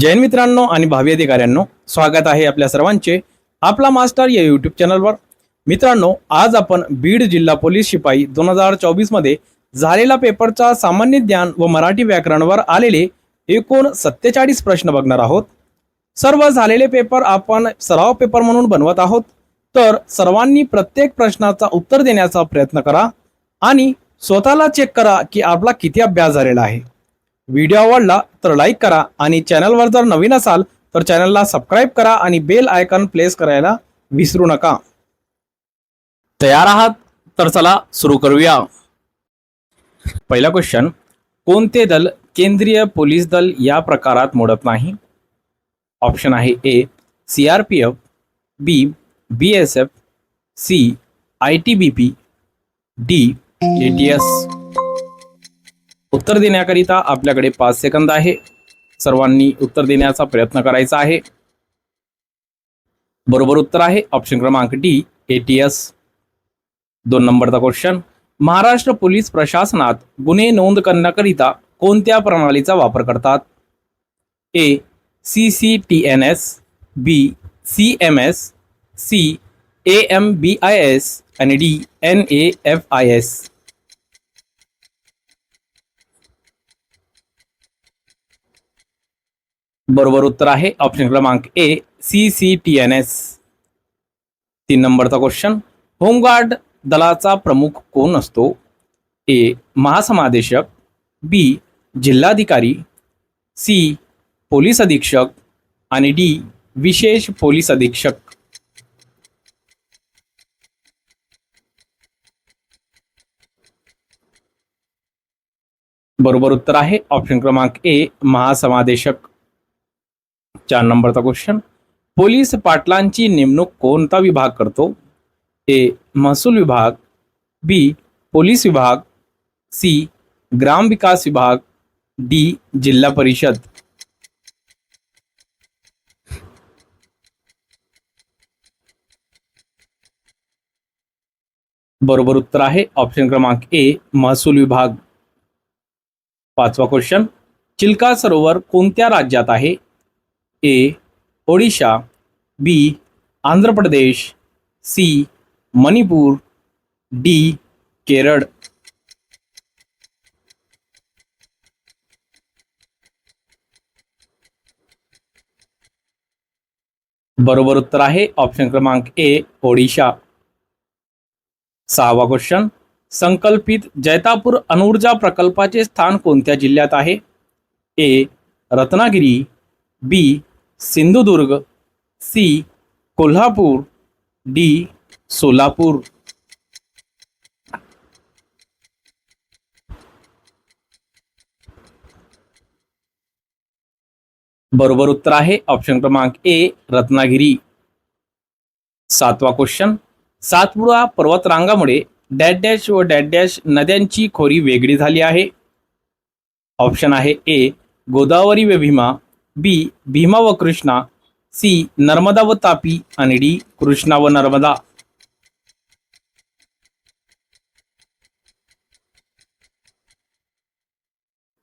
जैन मित्रांनो आणि भावी अधिकाऱ्यांनो स्वागत आहे आपल्या सर्वांचे आपला मास्टर या यूट्यूब चॅनलवर मित्रांनो आज आपण बीड जिल्हा पोलीस शिपाई दोन हजार चोवीसमध्ये झालेला पेपरचा सामान्य ज्ञान व मराठी व्याकरणवर आलेले एकूण सत्तेचाळीस प्रश्न बघणार आहोत. सर्व झालेले पेपर आपण सराव पेपर म्हणून बनवत आहोत. तर सर्वांनी प्रत्येक प्रश्नाचा उत्तर देण्याचा प्रयत्न करा आणि स्वतःला चेक करा की आपला किती अभ्यास झालेला आहे. व्हिडिओ आवडला तर लाईक करा आणि चॅनलवर जर नवीन असाल तर चॅनलला सबस्क्राईब करा आणि बेल आयकॉन प्लेस करायला विसरू नका. तयार आहात? तर चला सुरू करूया. पहिला क्वेश्चन कोणते दल केंद्रीय पोलीस दल या प्रकारात मोडत नाही? ऑप्शन आहे A C R P F B B S F C I T B P D A T S उत्तर देण्याकरिता आपल्याकडे पाच सेकंद आहे. सर्वांनी उत्तर देण्याचा प्रयत्न करायचा आहे. बरोबर उत्तर आहे. ऑप्शन क्रमांक डी एटीएस दोन नंबरचा क्वेश्चन महाराष्ट्र पोलीस प्रशासनात गुन्हे नोंद करण्याकरिता कोणत्या प्रणालीचा वापर करतात? A C C T N S B C M S C A M B I S आणि D N A F I S बरोबर उत्तर आहे. ऑप्शन क्रमांक A C C T N S तीन नंबरचा क्वेश्चन होमगार्ड दलाचा प्रमुख कोण असतो? ए महासमादेशक. बी जिल्हाधिकारी. सी पोलीस अधीक्षक. आणि डी विशेष पोलीस अधीक्षक. बरोबर उत्तर आहे. ऑप्शन क्रमांक ए महासमादेशक. चार नंबरचा क्वेश्चन पोलीस पाटलांची नेमणूक कोणता विभाग करतो? ए, महसूल विभाग, बी, पोलीस विभाग, सी, ग्राम विकास विभाग, डी, जिल्हा परिषद. बरोबर उत्तर आहे. ऑप्शन क्रमांक ए, महसूल विभाग. पाचवा क्वेश्चन चिल्का सरोवर कोणत्या राज्यात आहे? A Odisha B Andhra Pradesh C Manipur D Kerala बरोबर उत्तर आहे. ऑप्शन क्रमांक ए ओडिशा सहावा क्वेश्चन संकल्पित जैतापूर अणुऊर्जा प्रकल्पाचे स्थान कोणत्या जिल्ह्यात आहे? A Ratnagiri. B Sindhudurg C Kolhapur D Solapur. बरोबर उत्तर आहे. ऑप्शन क्रमांक ए रत्नागिरी. सातवा क्वेश्चन सातपुडा पर्वतरांगामुळे डॅश डॅश व डॅश डॅश नद्यांची खोरी वेगळी झाली आहे. ऑप्शन आहे ए गोदावरी व भीमा. बी भीमा व कृष्णा सी नर्मदा व तापी आणि डी कृष्णा व नर्मदा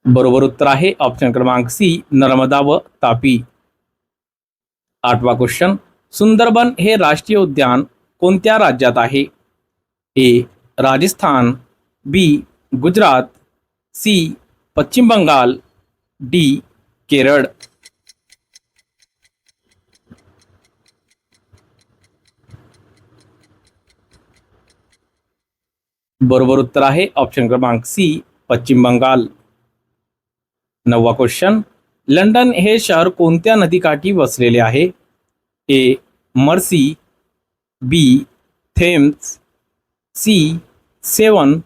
बरोबर उत्तर आहे ऑप्शन क्रमांक सी नर्मदा व तापी आठवा क्वेश्चन सुंदरबन हे राष्ट्रीय उद्यान कोणत्या राज्यात आहे A Rajasthan B Gujarat C Paschim Bengal D Kerala बरोबर उत्तर आहे. ऑप्शन क्रमांक सी पश्चिम बंगाल. नववा क्वेश्चन लंडन हे शहर कोणत्या नदीकाठी वसलेले आहे? A Mersey. B Thames. C Severn.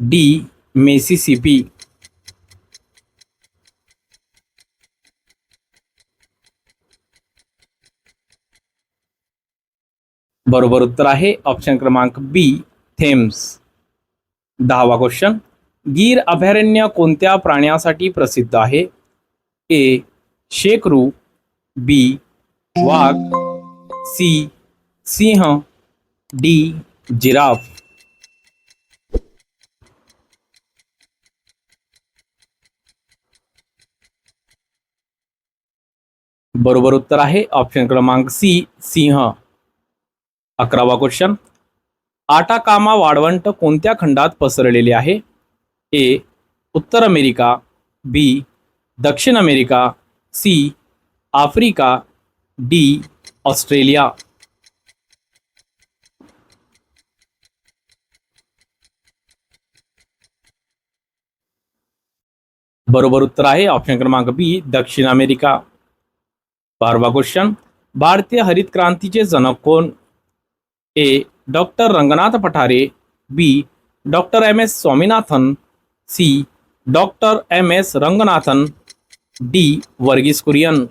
D Mississippi. बरोबर उत्तर आहे. ऑप्शन क्रमांक बी थेम्स. दहावा क्वेश्चन गीर अभयारण्य कोणत्या प्राण्यासाठी प्रसिद्ध आहे? ए. शेकरू. बी. वाघ. सी. सिंह. डी. जिराफ. बरोबर उत्तर आहे. ऑप्शन क्रमांक सी. सिंह. अकरावा क्वेश्चन आटाकामा वाळवंट कोणत्या खंडात पसरलेले आहे? ए, उत्तर अमेरिका, बी, दक्षिण America, C, Africa, D, Australia. बरोबर उत्तर आहे. ऑप्शन क्रमांक बी, दक्षिण अमेरिका. बारवा क्वेश्चन. भारतीय हरित क्रांतीचे जनक कोण? A doctor Ranganath Pathare, B, doctor M S Swaminathan, C, doctor M S Ranganathan, D, Varghese Kurien.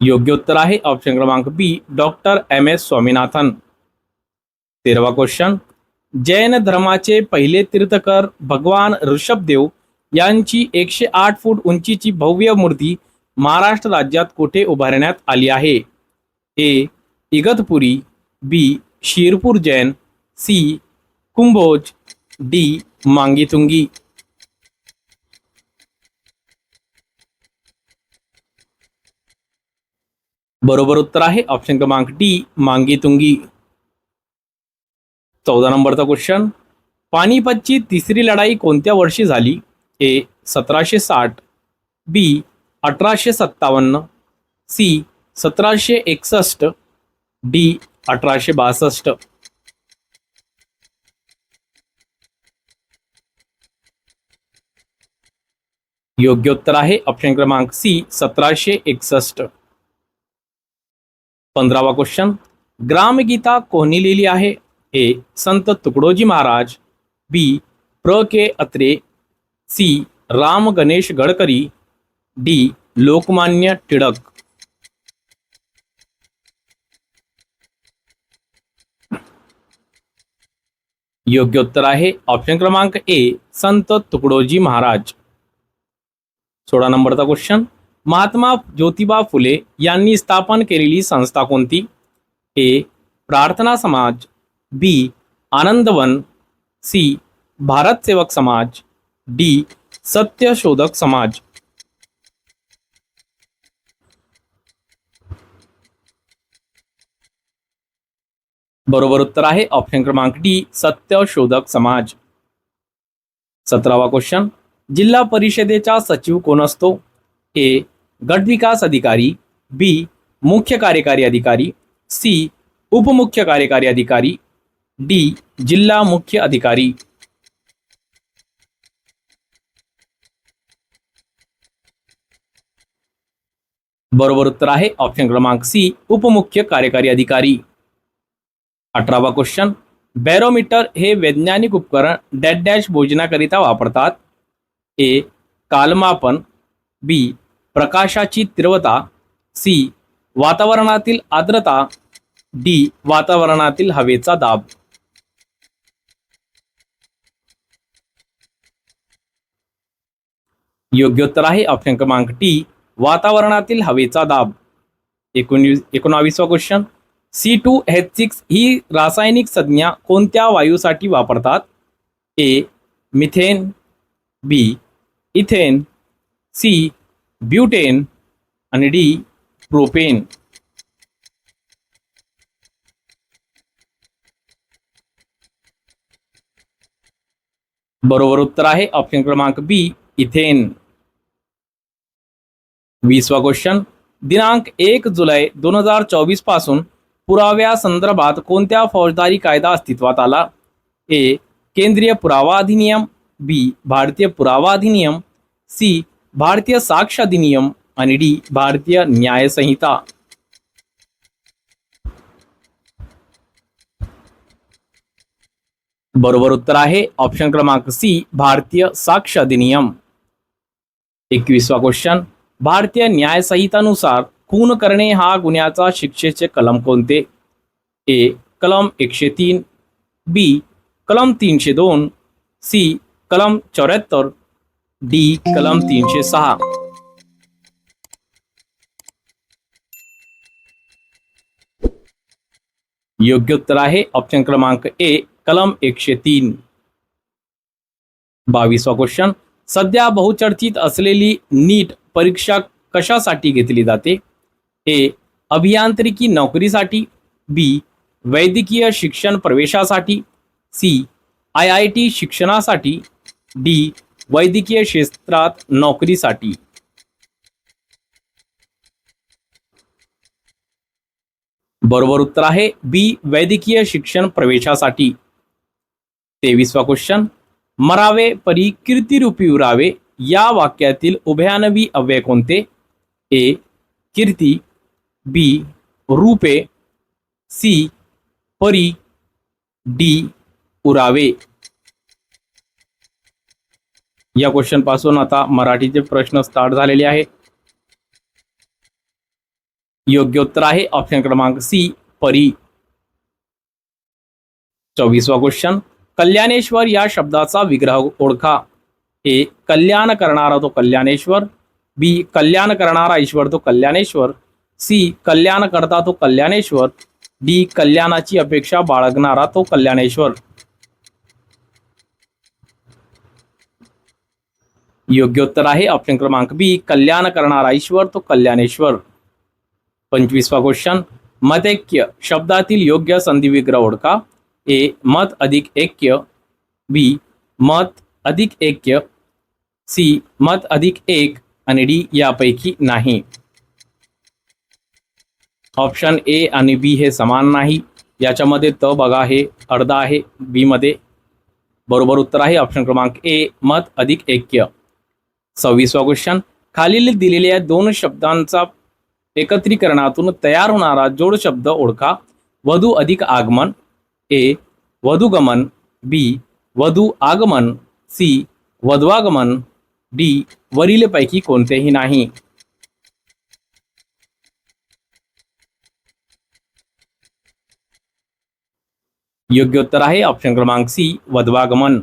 योग्य उत्तर आहे ऑप्शन क्रमांक B, doctor M S Swaminathan. तेरावा क्वेश्चन जैन धर्माचे पहिले तीर्थकर भगवान ऋषभदेव यांची एकशे आठ फूट उंचीची भव्य मूर्ती महाराष्ट्र राज्यात कुठे उभारण्यात आली आहे? A. Igatpuri B. Shirpur Jain C. Kumbhoj D. Mangitungi. बरोबर उत्तर आहे ऑप्शन क्रमांक डी मांगीतुंगी. चौदा नंबरचा क्वेश्चन पानिपतची तिसरी लढाई कोणत्या वर्षी झाली? ए. सतराशे साठ बी. अठराशे सत्तावन्न सी सतराशे एकसष्ट डी अठराशे बासष्ट. योग्य उत्तर आहे ऑप्शन क्रमांक सी सतराशे एकसष्ट. पंधरावा क्वेश्चन ग्रामगीता कोणी लिहिली आहे? ए संत तुकडोजी महाराज बी प्र के अत्रे सी राम गणेश गडकरी डी, लोकमान्य टिड़क योग्य उत्तर आहे. ऑप्शन क्रमांक ए संत तुकडोजी महाराज. सोळा नंबरचा क्वेश्चन महात्मा ज्योतिबा फुले यांनी स्थापन केलेली संस्था ए प्रार्थना समाज. बी आनंदवन. सी भारत सेवक समाज. डी सत्यशोधक समाज. बरोबर उत्तर आहे. ऑप्शन क्रमांक डी सत्यशोधक समाज. सतरावा क्वेश्चन जिल्हा परिषदेचा सचिव कोण असतो? ए, गट विकास अधिकारी. बी मुख्य कार्यकारी अधिकारी. सी उपमुख्य कार्यकारी अधिकारी. डी जिल्हा मुख्य अधिकारी. बरोबर उत्तर आहे. ऑप्शन क्रमांक सी उपमुख्य कार्यकारी अधिकारी. अठरावा क्वेश्चन बॅरोमीटर हे वैज्ञानिक उपकरण डॅट डॅश भोजनाकरिता वापरतात. ए कालमापन. बी प्रकाशाची तीव्रता. सी वातावरणातील आर्द्रता. डी वातावरणातील हवेचा दाब. योग्य उत्तर आहे ऑप्शन क्रमांक टी वातावरणातील हवेचा दाब. एकोणवीस एकोणावीसवा question C two H six ही रासायनिक संज्ञा कोणत्या वायूसाठी वापरतात? A methane B ethane C butane आणि डी प्रोपेन. बरोबर उत्तर आहे ऑप्शन क्रमांक बी इथेन. वीसवा क्वेश्चन. दिनांक एक जुलै दोन हजार चोवीसपासून पुराव्या संदर्भात कोणत्या फौजदारी कायदा अस्तित्वात आला? ए. केंद्रीय पुरावा अधिनियम. बी. भारतीय पुरावा अधिनियम. सी. भारतीय साक्ष अधिनियम. आणि डी. भारतीय न्याय संहिता. बरोबर उत्तर आहे. ऑप्शन क्रमांक सी. भारतीय साक्ष अधिनियम. एकवीसवा क्वेश्चन. भारतीय न्याय संहितानुसार खून करणे हा गुन्ह्याचा शिक्षेचे कलम कोणते? ए कलम एकशे तीन बी कलम तीनशे दोन सी कलम चौऱ्याहत्तर डी कलम तीनशे सहा. योग्य उत्तर आहे. ऑप्शन क्रमांक ए कलम एकशे तीन. बावीसवा क्वेश्चन सध्या बहुचर्चित असलेली नीट परीक्षा कशासाठी घेतली जाते? ए अभियांत्रिकी नोकरीसाठी बी वैद्यकीय शिक्षण प्रवेशासाठी सी आय आय टी शिक्षणासाठी डी वैद्यकीय क्षेत्रात नोकरीसाठी. बरोबर उत्तर आहे बी वैद्यकीय शिक्षण प्रवेशासाठी. तेवीसवा क्वेश्चन मरावे परी कीर्तिरूपी उरावे या वाक्यातील उभयानवी अव्यय कोणते? ए कीर्ती बी रूपे सी परी डी उरावे या क्वेश्चन पासून आता मराठीचे प्रश्न स्टार्ट आहे. योग्य उत्तर आहे ऑप्शन क्रमांक सी परी. चोवीसवा क्वेश्चन कल्याणेश्वर या शब्दाचा विग्रह ओळखा. ए, कल्याण करणारा तो कल्याणेश्वर, बी, कल्याण करणारा ईश्वर तो कल्याणेश्वर सी कल्याण करता तो कल्याणेश्वर डी कल्याणाची अपेक्षा बाळगणारा तो कल्याणेश्वर. योग्य उत्तर आहे ऑप्शन क्रमांक बी कल्याण करणारा ईश्वर तो कल्याणेश्वर. पंचवीसवा क्वेश्चन मतैक्य शब्दातील योग्य संधी विग्रह ओळखा. ए मत अधिक ऐक्य. बी मत अधिक ऐक्य. सी मत अधिक एक. आणि डी यापैकी नाही. ऑप्शन ए आणि बी हे समान नाही. याच्यामध्ये त बघा हे अर्धा आहे बीमध्ये बरोबर उत्तर आहे ऑप्शन क्रमांक ए मत अधिक ऐक्य. सव्वीसवा क्वेश्चन खालील दिलेल्या दोन शब्दांचा एकत्रीकरणातून तयार होणारा जोड शब्द ओळखा. वधू अधिक आगमन. ए वधुगमन बी वधू आगमन. सी वधवागमन. डी वरीलपैकी कोणतेही नाही. योग्य उत्तर आहे. ऑप्शन क्रमांक सी वधवागमन.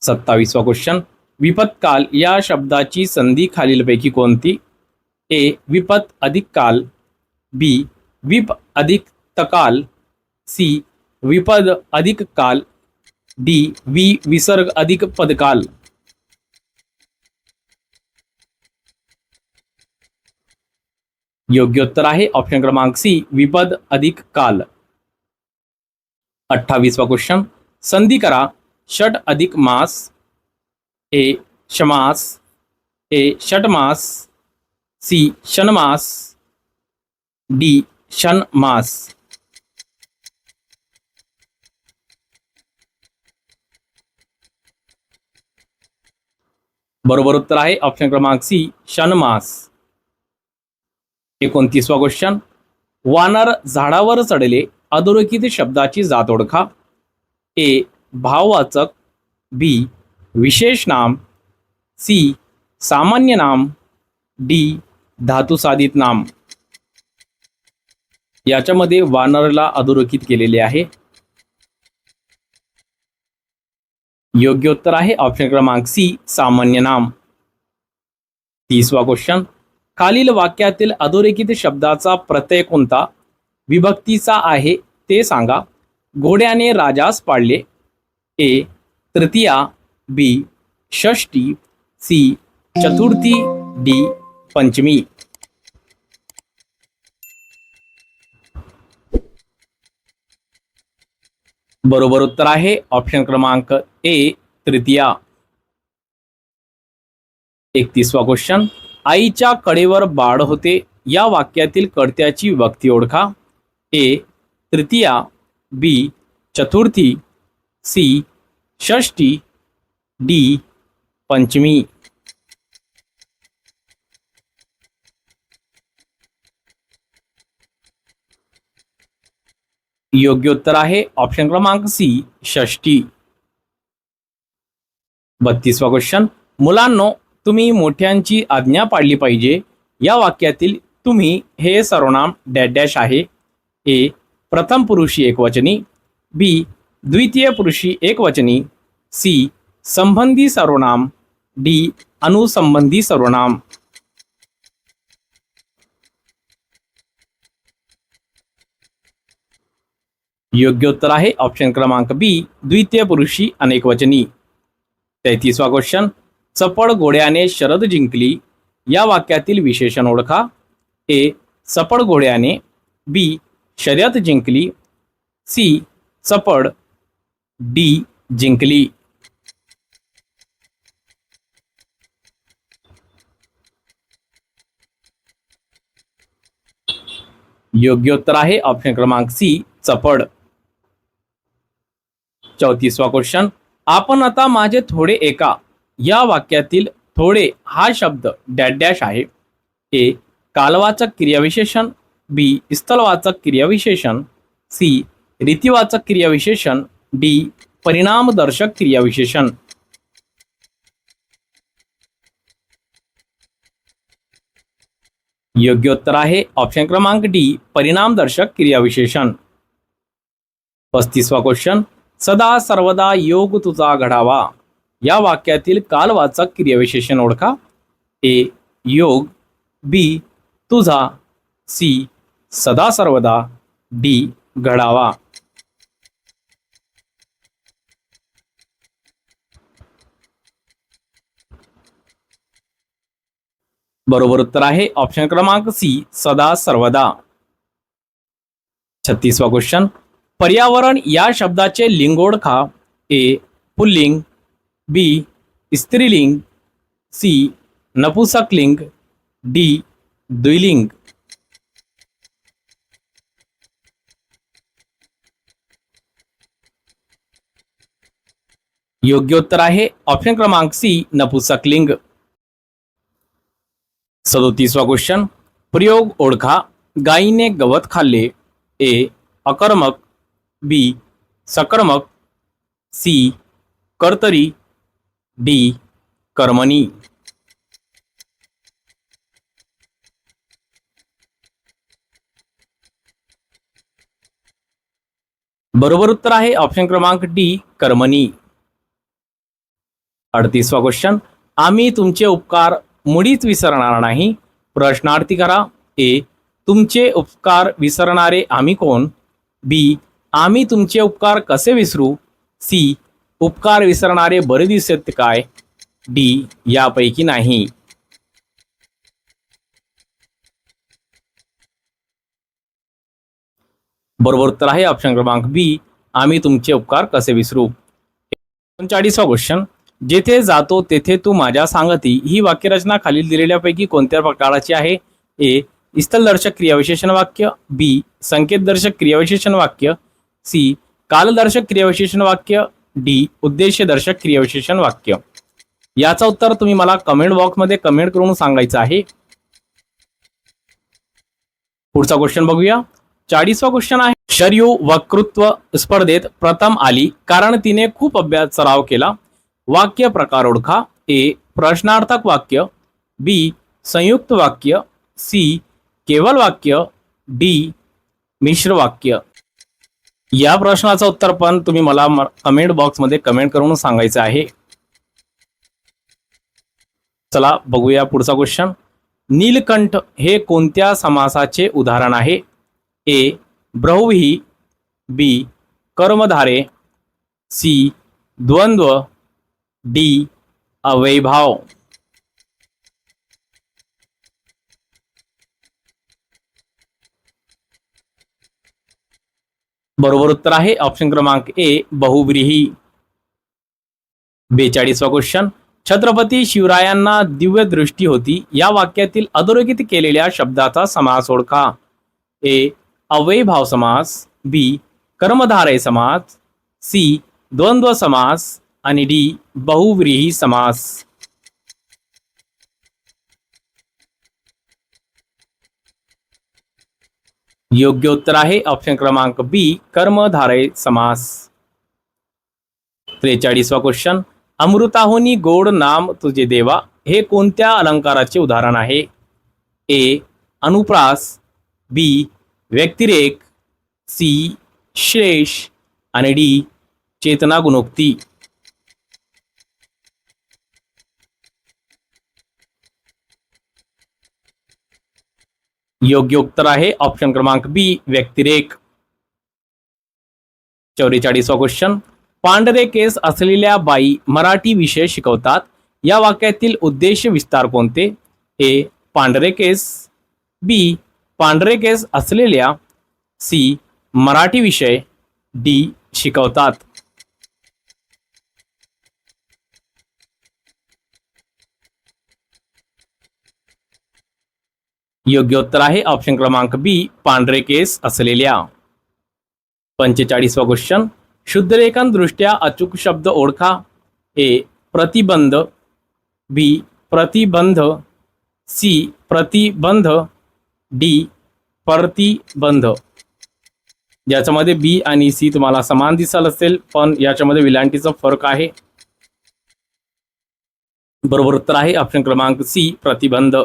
सत्तावीसवा क्वेश्चन विपत्काल या शब्दाची संधी खालीलपैकी कोणती? ए विपत अधिक काल. बी विप अधिक तकाल सी विपद अधिक काल. डी वी, विसर्ग अधिक पदकाल योग्य उत्तर आहे. ऑप्शन क्रमांक सी विपद अधिक काल. अठ्ठावीसवा क्वेश्चन संधि करा, षट अधिक मास, ए शमास, ए षटमास सी शनमास डी शनमास बरोबर उत्तर आहे ऑप्शन क्रमांक सी शनमास एकोणतीसवा क्वेश्चन वानर झाडावर चढले अधोरेखित शब्दाची जात ओळखा. ए भाववाचक. बी विशेष नाम. सी सामान्य नाम. डी धातुसाधित नाम. याच्यामध्ये वानरला अधोरेखित केलेले आहे. योग्य उत्तर आहे ऑप्शन क्रमांक सी सामान्य नाम. तीसवा क्वेश्चन खालील वाक्यातील अधोरेखित शब्दाचा प्रत्यय कोणता? विभक्तीचा आहे ते सांगा. घोड्याने राजास पाडले. ए. तृतीया. बी. षष्टी सी. चतुर्थी. डी. पंचमी. बरोबर उत्तर आहे. ऑप्शन क्रमांक ए. तृतीया. एकतीसवा क्वेश्चन आईच्या कडेवर बाळ होते. या वाक्यातील कर्त्याची विभक्ती ओळखा. ए तृतीया बी चतुर्थी सी षष्टी डी पंचमी. योग्य उत्तर आहे ऑप्शन क्रमांक सी षष्टी बत्तीसवा क्वेश्चन मुलांनो तुम्ही मोठ्यांची आज्ञा पाळली पाहिजे. या वाक्यातील तुम्ही हे सर्वनाम डॅश डॅश आहे. ए प्रथम पुरुषी एकवचनी बी द्वितीय पुरुषी एकवचनी सी संबंधी सर्वनाम डी अनुसंबंधी सर्वनाम. योग्य उत्तर आहे ऑप्शन क्रमांक बी द्वितीय पुरुषी अनेकवचनी. तेहतीसवा क्वेश्चन चपड घोड्याने शरद जिंकली या वाक्यातील विशेषण ओळखा. ए चपड घोड्याने बी शर्यत जिंकली सी चपड डी जिंकली. योग्य उत्तर आहे ऑप्शन क्रमांक सी चपड. चौतीसवा क्वेश्चन आपण आता माझे थोडे एका या वाक्यातील थोडे हा शब्द डॅश डॅश आहे. ए कालवाचक क्रियाविशेषण. बी स्थलवाचक क्रियाविशेषण सी रीतिवाचक क्रियाविशेषण डी परिणामदर्शक क्रियाविशेषण योग्य उत्तर आहे. ऑप्शन क्रमांक डी परिणामदर्शक क्रियाविशेषण. पस्तीसवा क्वेश्चन सदा सर्वदा योग तुझा घडावा. या वाक्यातील कालवाचक क्रियाविशेषण ओळखा. ए योग. बी तुझा. सी सदा सर्वदा डी घडावा. बरोबर उत्तर आहे ऑप्शन क्रमांक सी सदा सर्वदा. छत्तीसवा क्वेश्चन पर्यावरण या शब्दाचे लिंग ओळखा ए पुल्लिंग बी स्त्रीलिंग सी नपुसकलिंग डी द्विलिंग. योग्य उत्तर आहे. ऑप्शन क्रमांक सी नपुसकलिंग सदोतीसवा क्वेश्चन प्रयोग, ओळखा. गायीने गवत खाल्ले. ए, अकर्मक. बी, सकर्मक. सी, कर्तरी. डी, कर्मणी. बरोबर उत्तर आहे. ऑप्शन क्रमांक डी कर्मणी. अडतीसवा क्वेश्चन आम्ही तुमचे उपकार मुळीच विसरणार नाही. प्रश्नार्थी करा. ए तुमचे उपकार विसरणारे आम्ही कोण? बी आम्ही तुमचे उपकार कसे विसरू? सी उपकार विसरणारे बरे दिसत काय? डी यापैकी नाही. बरोबर उत्तर आहे ऑप्शन क्रमांक बी. आम्ही तुमचे उपकार कसे विसरू? एकोणचाळीसवा क्वेश्चन जेथे जातो तेथे तू माझ्या सांगती. ही वाक्यरचना खालील दिलेल्यापैकी कोणत्या प्रकाराची आहे? ए. स्थलदर्शक क्रियाविशेषण वाक्य. बी. संकेतदर्शक क्रियाविशेषण वाक्य. सी. कालदर्शक क्रियाविशेषण वाक्य. डी. उद्देशदर्शक क्रियाविशेषण वाक्य. याचं उत्तर तुम्ही मला कमेंट बॉक्समध्ये कमेंट करून सांगायचं आहे. पुढचा क्वेश्चन बघूया. चाळीसवा क्वेश्चन आहे. शर्यू वक्तृत्व स्पर्धेत प्रथम आली कारण तिने खूप अभ्यास सराव केला. वाक्य प्रकार ओळखा. ए प्रश्नार्थक वाक्य. बी संयुक्त वाक्य. सी केवल वाक्य. डी मिश्र वाक्य. या प्रश्नाचं उत्तर पण तुम्ही मला कमेंट बॉक्समध्ये कमेंट करून सांगायचं आहे. चला बघूया पुढचा क्वेश्चन नीलकंठ हे कोणत्या समासाचे उदाहरण आहे? ए ब्रहुही बी कर्मधारे. सी द्वंद्व. डी अवैभाव. बरोबर उत्तर आहे. ऑप्शन क्रमांक ए बहुव्रीही. बेचाळीसवा क्वेश्चन छत्रपती शिवरायांना दिव्य दृष्टी होती. या वाक्यातील अधोरेखित केलेल्या शब्दाचा समास ओळखा. ए अवैभाव समास. बी कर्मधारय समास. सी द्वंद्व समास. आणि डी बहुव्रीही समास. योग्य उत्तर आहे ऑप्शन क्रमांक बी कर्मधारय समास. त्रेचाळीसवा क्वेश्चन अमृताहुनी गोड नाम तुझे देवा हे कोणत्या अलंकाराचे उदाहरण आहे? ए अनुप्रास बी व्यक्तिरेक सी श्लेष आणि डी चेतना गुणोक्ती. योग्य उत्तर आहे. ऑप्शन क्रमांक बी व्यक्तिरेक चौवेचाळीसवा क्वेश्चन पांढरे केस असलेल्या बाई मराठी विषय शिकवतात. या वाक्यातील उद्देश विस्तार कोणते? ए पांढरे केस. बी पांढरे केस असलेल्या सी मराठी विषय. डी शिकवतात. योग्य उत्तर आहे. ऑप्शन क्रमांक बी पांढरे केस असलेल्या. पंचेचाळीसवा क्वेश्चन शुद्धलेखन दृष्ट्या अचूक शब्द ओळखा. ए प्रतिबंध. बी प्रतिबंध. सी प्रतिबंध. डी प्रतिबंध. याच्यामध्ये बी आणि सी तुम्हाला समान दिसल असेल पण याच्यामध्ये विलांटीचा फरक आहे. बरोबर उत्तर आहे. ऑप्शन क्रमांक सी प्रतिबंध.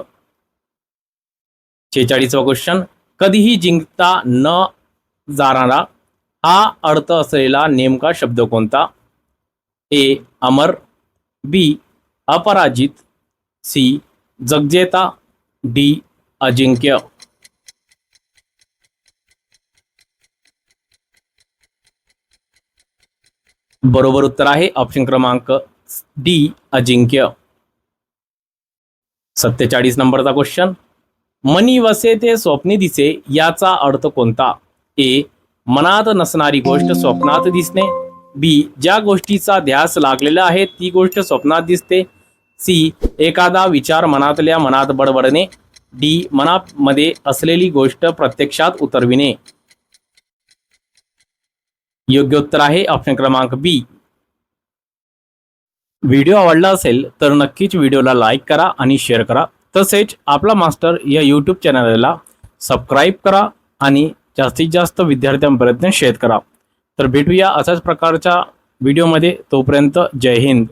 छेचाळीसवा क्वेश्चन कधीही जिंकता न जाणारा हा अर्थ असलेला नेमका शब्द कोणता? ए. अमर, बी. अपराजित, सी. जगजेता, डी. अजिंक्य. बरोबर उत्तर आहे. ऑप्शन क्रमांक डी. अजिंक्य. सत्तेचाळीस नंबरचा क्वेश्चन मनी वसे ते स्वप्ने दिसे याचा अर्थ कोणता? ए मनात नसणारी गोष्ट स्वप्नात दिसणे. बी ज्या गोष्टीचा ध्यास लागलेला आहे ती गोष्ट स्वप्नात दिसते. सी एखादा विचार मनातल्या मनात बडबडणे. डी मनामध्ये असलेली गोष्ट प्रत्यक्षात उतरविणे. योग्य उत्तर आहे ऑप्शन क्रमांक बी. व्हिडिओ आवडला असेल तर नक्कीच व्हिडिओला लाईक करा आणि शेअर करा. तसेच आपला मास्टर या यूट्यूब चॅनलला सबस्क्राईब करा आणि जास्तीत जास्त विद्यार्थ्यांपर्यंत शेअर करा. तर भेटूया अशाच प्रकारच्या व्हिडिओमध्ये तोपर्यंत जय हिंद.